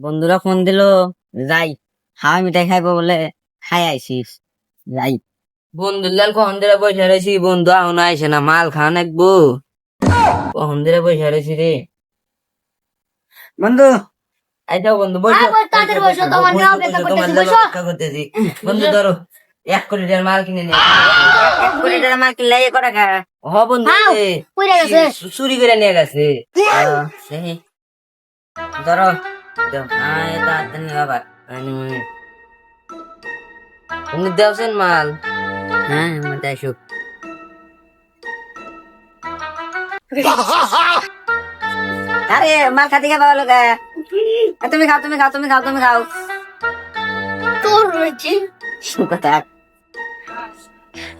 বন্ধুরা ফোন দিল যাই হাওয়া মিঠাই খাইবো বলে খাই আইসিস যাই। বন্ধু লাল কখন ধরে বসে রয়েছি বন্ধু এখন আইসে না মাল খান একবো কখন ধরে বসে রয়েছি রে? বন্ধু এই বন্ধু বসো। করতেছি, বন্ধু ধরো এক কোটি টাকার মাল কিনে নিয়ে এক কোটি মাল কিনলে হ বন্ধু চুরি করে নিয়ে গেছে। ধরো বাবা। তুমি দেওছেন মাল। হ্যাঁ মধ্যে আসুক আরে মাল খাতে খাবা হলো গা। তুমি খাও তুমি খাও তুমি খাও তুমি খাও। তোর রয়েছে। কথা। এ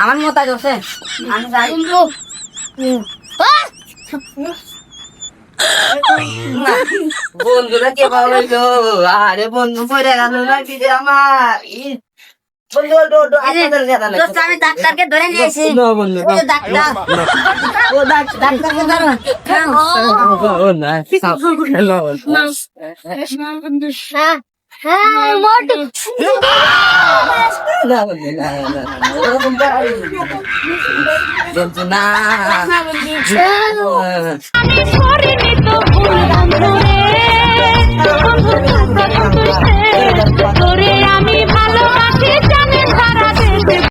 আমার মতো আছে আমি যাই বন্ধুরা কে ভালো আরে বন্ধু পড়ে গেল না যে আমার। আমি ডাক্তারকে ধরে নিয়েছি। ডাক্তার। না